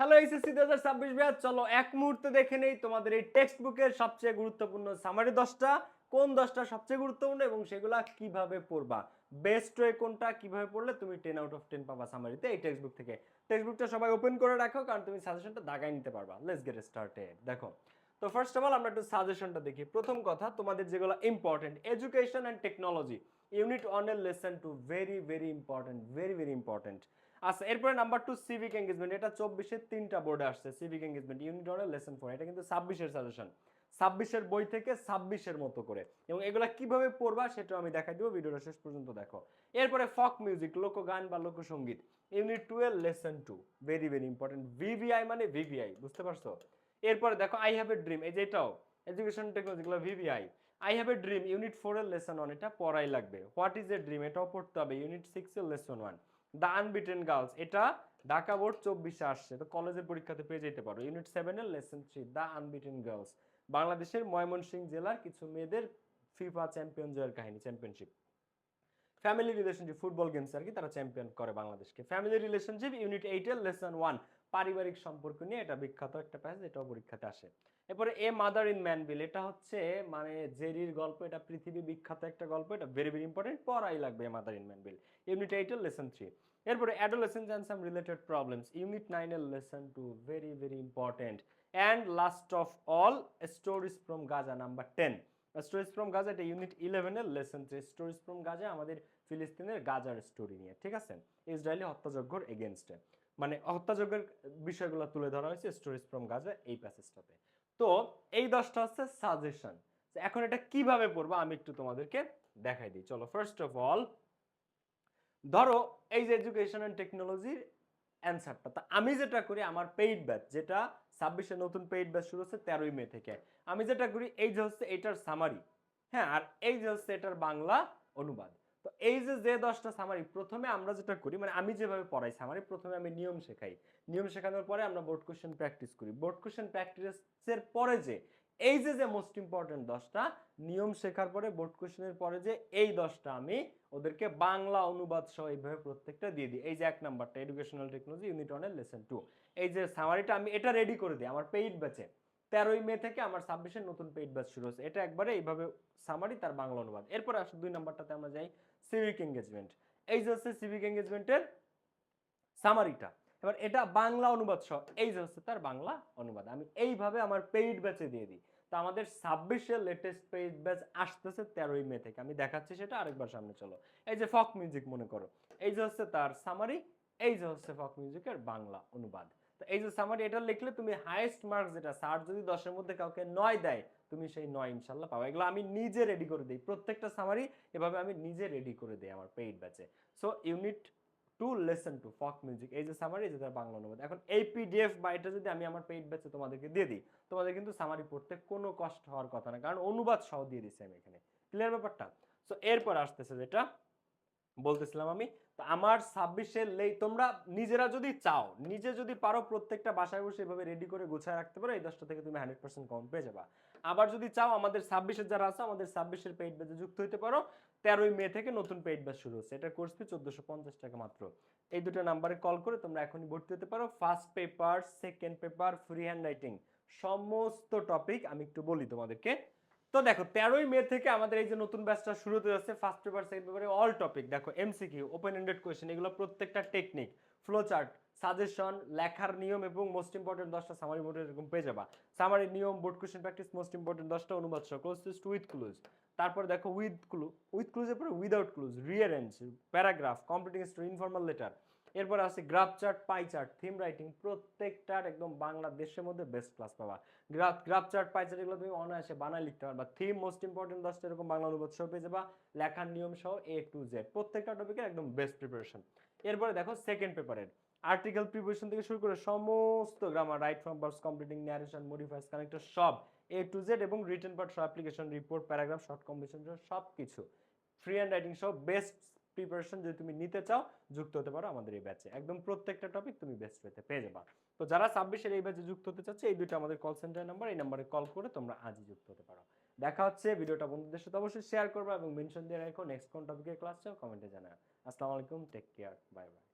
Hello HSC দু হাজার ছাব্বিশ ব্যাচ চলো এক মুহূর্তে দেখে নেই তোমাদের এই টেক্সট বুকের সবচেয়ে গুরুত্বপূর্ণ সামারি দশটা, কোন দশটা সবচেয়ে গুরুত্বপূর্ণ এবং সেগুলা কীভাবে পড়বা? বেস্ট ওয়ে কোনটা, কীভাবে পড়লে তুমি টেন আউট অফ টেন পাবা সামারিতে এই টেক্সট বুক থেকে। টেক্সট বুকটা সবাই ওপেন করে রাখো, কারণ তুমি সাজেশনটা দাগাই নিতে পারবা। লেটস গেট স্টার্টেড দেখো, তো ফার্স্ট অফ অল আমরা একটু সাজেশনটা দেখি। প্রথম কথা, তোমাদের যেগুলো important education and technology unit ওয়ানের lesson two very very important very very important আচ্ছা এরপরে নাম্বার টু সিভিক এঙ্গেজমেন্ট এটা চব্বিশের তিনটা বোর্ডে আসছে সিভিক এঙ্গেজমেন্ট ইউনিট ওয়ানের লেসন ফোর এটা কিন্তু ছাব্বিশের সাজেশন ছাব্বিশের বই থেকে ছাব্বিশের মতো করে। এবং এগুলা কীভাবে পড়বা সেটাও আমি দেখাই দিব, ভিডিওটা শেষ পর্যন্ত দেখো। এরপরে ফক মিউজিক লোকগান বা লোকসঙ্গীত। ইউনিট টু এর lesson two very very important V V I মানে ভিভিআই বুঝতে পারছ? এরপরে দেখো আই হ্যাভ এ ড্রিম এই যেটাও এডুকেশন টেকনোলজি গুলো V V I I have a dream unit four এর লেসন ওয়ান এটা পড়াই লাগবে। হোয়াট ইজ এ ড্রিম এটাও পড়তে হবে। ইউনিট সিক্স এর lesson one the unbeaten girls এটা ঢাকা বোর্ড চব্বিশে আসছে। তো কলেজের পরীক্ষাতে পেয়ে যেতে পারো। ইউনিট সেভেন এর lesson three the unbeaten girls বাংলাদেশের ময়মনসিংহ জেলার কিছু মেয়েদের ফিফা চ্যাম্পিয়ন জয়ের কাহিনী championship family relationship football games আর কি তারা চ্যাম্পিয়ন করে বাংলাদেশকে। ফ্যামিলি রিলেশনশিপ ইউনিট এইটের লেসন ওয়ান পারিবারিক সম্পর্ক নিয়ে এটা বিখ্যাত একটা প্যাসেজ এটাও পরীক্ষাতে আসে। এরপরে এ মাদার ইন ম্যানবিল এটা হচ্ছে মানে জেরির গল্প, এটা পৃথিবী বিখ্যাত একটা গল্প, এটা ভেরি ভেরি ইম্পর্টেন্ট পড়াই লাগবে a mother in Mannville unit এইটের লেসন থ্রি এরপরে adolescence and some related problems unit নাইনের lesson two very very important and last of all stories from Gaza number ten stories from Gaza এটা unit ইলেভেনের lesson three stories from Gaza আমাদের ফিলিস্তিনের গাজার story নিয়ে, ঠিক আছে? ইসরায়েলি হত্যাযজ্ঞর এগেনস্টে মানে হত্যাযজ্ঞের বিষয়গুলো তুলে ধরা হয়েছে স্টোরিজ ফ্রম গাজা এই প্যাসেজটাতে তো এই দশটা হচ্ছে সাজেশন এখন এটা কীভাবে পড়ব আমি একটু তোমাদেরকে দেখাই দিই। চলো ফার্স্ট অফ অল ধরো এই যে এডুকেশন অ্যান্ড টেকনোলজির অ্যান্সারটা তা আমি যেটা করি, আমার পেইড ব্যাচ যেটা ছাব্বিশে নতুন পেইড ব্যাচ শুরু হচ্ছে তেরোই মে থেকে। আমি যেটা করি, এই যে হচ্ছে এটার সামারি হ্যাঁ আর এই যে হচ্ছে এটার বাংলা অনুবাদ। তো এই যে যে দশটা সামারি প্রথমে আমরা যেটা করি মানে আমি যেভাবে পড়াই সামারি প্রথমে আমি নিয়ম শেখাই। নিয়ম শেখানোর পরে আমরা বোর্ড কোশ্চেন প্র্যাকটিস করি। বোর্ড কোশ্চেন প্র্যাকটিসের পরে যে, এই যে যে মোস্ট ইম্পর্টেন্ট দশটা, নিয়ম শেখার পরে বোর্ড কোশ্চেনের পরে যে, এই দশটা আমি ওদেরকে বাংলা অনুবাদ সহ এইভাবে প্রত্যেকটা দিয়ে দিই। এই যে এক নাম্বারটা এডুকেশনাল টেকনোলজি ইউনিট ওয়ানের লেসন টু এই যে সামারিটা আমি এটা রেডি করে দিই, আমার পেইড ব্যাচে তেরোই মে থেকে আমার ছাব্বিশের নতুন পেইড ব্যাচ শুরু হচ্ছে এটা একবারে এইভাবে সামারি তার বাংলা অনুবাদ। এরপর আসলে দুই নম্বরটাতে আমরা যাই সিভিক এঙ্গেজমেন্ট এই যে হচ্ছে সিভিক এঙ্গেজমেন্টের সামারিটা এবার এটা বাংলা অনুবাদ সহ, এই যে হচ্ছে তার বাংলা অনুবাদ। আমি এইভাবে আমার পেইড ব্যাচে দিয়ে দিই। তো আমাদের ছাব্বিশের লেটেস্ট পেইড ব্যাচ আসতেছে তেরোই মে থেকে। আমি দেখাচ্ছি সেটা আরেকবার সামনে চলো। এই যে ফক মিউজিক মনে করো। এই যে হচ্ছে তার সামারি এই যে হচ্ছে ফক মিউজিকের বাংলা অনুবাদ। তো এই যে সামারি এটা লিখলে তুমি হাইয়েস্ট মার্কস যেটা স্যার যদি দশের মধ্যে কাউকে নয় দেয়, তুমি সেই নয় ইনশাল্লাহ পাবে। এগুলো আমি নিজে রেডি করে দিই। প্রত্যেকটা সামারি এভাবে আমি নিজে রেডি করে দিই আমার পেইড ব্যাচে so unit two lesson two folk music এই যে সামারি যে তার বাংলা অনুবাদ। এখন এই পিডিএফ বা এটা যদি আমি আমার পেইড ব্যাচে তোমাদেরকে দিয়ে দিই, তোমাদের কিন্তু সামারি পড়তে কোনো কষ্ট হওয়ার কথা না। কারণ অনুবাদ সহ দিয়ে দিচ্ছি আমি এখানে। ক্লিয়ার ব্যাপারটা? সো এরপর আসতেছে যেটা বলতেছিলাম আমি, তো আমার ছাব্বিশের লেই তোমরা নিজেরা যদি চাও, নিজে যদি পারো প্রত্যেকটা বাসায় বসে এভাবে রেডি করে গুছায় রাখতে পারো, এই দশটা থেকে তুমি হান্ড্রেড পার্সেন্ট কম পেয়ে যাবা। আবার যদি চাও, আমাদের ছাব্বিশের যারা আছে, আমাদের ছাব্বিশের পেইড ব্যাচে যুক্ত হতে পারো, তেরোই মে থেকে নতুন পেইড ব্যাচ শুরু হচ্ছে। এটা কোর্স ফি চোদ্দশো পঞ্চাশ টাকা মাত্র। এই দুটো নাম্বারে কল করে তোমরা এখনই ভর্তি হতে পারো। First paper second paper free hand writing সমস্ত টপিক আমি একটু বলি তোমাদেরকে। তো দেখো, তেরোই মে থেকে আমাদের এই যে নতুন ব্যাচটা শুরু হতে যাচ্ছে ফার্স্ট পেপার সেকেন্ড পেপারে অল টপিক দেখো M C Q open ended question এগুলো প্রত্যেকটা টেকনিক ফ্লো চার্ট সাজেশন, লেখার নিয়ম এবং মোস্ট ইম্পর্টেন্ট দশটা সামারি বোর্ডে এরকম পেয়ে যাবা। সামারি নিয়ম board question practice most important দশটা অনুবাদ সহ ক্লোজ টু উইথ ক্লুজ তারপর দেখো উইথ ক্লু উইথ ক্লুজের পরে without clues rearrange paragraph completing story informal letter এরপর আছে graph chart pie chart theme writing প্রত্যেকটার একদম বাংলাদেশের মধ্যে বেস্ট ক্লাস পাবা। Graph graph chart pie chart এগুলো তুমি অনায়াসে বানায় লিখতে পারবা। থিম মোস্ট ইম্পর্টেন্ট দশটা এরকম বাংলা অনুবাদ সহ পেয়ে যাবা। লেখার নিয়ম সহ এ টু জেড প্রত্যেকটা টপিকের একদম বেস্ট প্রিপারেশন এরপরে দেখো সেকেন্ড পেপারের আর্টিকেল প্রিপারেশন থেকে শুরু করে সমস্ত grammar right form verbs completing narration modifiers connector সব এ টু জেড এবং রিটেন পার্ট সহ application report paragraph short combination সহ সব কিছু ফ্রি হ্যান্ড রাইটিং সহ বেস্ট প্রিপারেশন যদি তুমি নিতে চাও, যুক্ত হতে পারো আমাদের এই ব্যাচে একদম প্রত্যেকটা টপিক তুমি বেস্ট পেতে পেয়ে যাবা। তো যারা ছাব্বিশের এই ব্যাচে যুক্ত হতে চাচ্ছে, এই দুটো আমাদের কল সেন্টার নাম্বার এই নাম্বারে কল করে তোমরা আজই যুক্ত হতে পারো। দেখা হচ্ছে ভিডিওটা বন্ধুদের সাথে অবশ্যই শেয়ার করবে এবং মেনশন দিয়ে রাখো। নেক্সট কোন টপিকের ক্লাস চাও কমেন্টে জানাও। আসসালামু আলাইকুম টেক কেয়ার বাই বাই